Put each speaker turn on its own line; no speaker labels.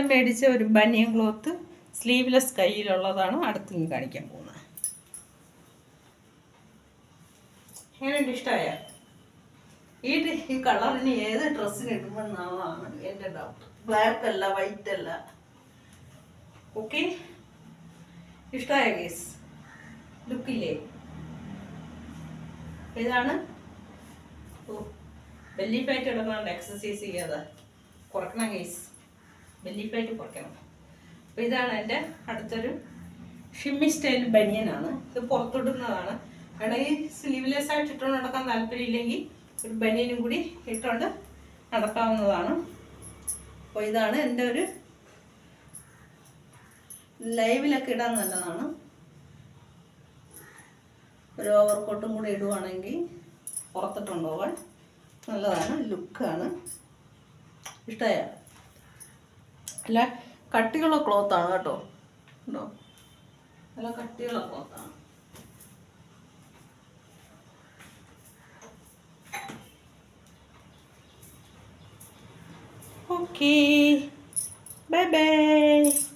അവസാനം മേടിച്ച ഒരു ബനിയൻ ക്ലോത്ത് സ്ലീവ്ലെസ് കയ്യിലുള്ളതാണ് അടുത്ത് കാണിക്കാൻ പോകുന്നത്. എങ്ങനെയുണ്ട് ഇഷ്ടമായ ഈ കളറിന് ഏത് ഡ്രസ്സിന് ഇടുമെന്നാണ് എന്റെ ഡൗട്ട് ബ്ലാക്ക് അല്ല വൈറ്റ് അല്ല. ഓക്കെ ഇഷ്ടമായ കേസ് ലുക്കില്ലേ ഇതാണ് ഓ ബെല്ലി ഫാറ്റ് കിടക്കണോണ്ട് എക്സസൈസ് ചെയ്യാതെ കുറക്കണം കേസ് ഫാറ്റ് കുറയ്ക്കണം അപ്പോൾ ഇതാണ് എന്റെ അടുത്തൊരു ഷിമ്മി സ്റ്റൈൽ ബനിയനാണ്. ഇത് പുറത്തിടുന്നതാണ്. വേണമെങ്കിൽ സ്ലീവ്ലെസ് ആയിട്ട് ഇട്ടുകൊണ്ട് നടക്കാൻ താല്പര്യമില്ലെങ്കിൽ ഒരു ബനിയനും കൂടി ഇട്ടുകൊണ്ട് നടക്കാവുന്നതാണ്. അപ്പോൾ ഇതാണ് എന്റെ ഒരു ലൈവിലൊക്കെ ഇടാൻ നല്ലതാണ്. ഒരു ഓവർ കോട്ടും കൂടി ഇടുവാണെങ്കിൽ പുറത്തിട്ടുണ്ടോവാൻ നല്ലതാണ്. ലുക്കാണ് ഇഷ്ടമായ അല്ല? കട്ടിയുള്ള ആണ് കേട്ടോ. ഉണ്ടോ? നല്ല കട്ടിയുള്ള ആണ്. ഓക്കേ. Bye bye.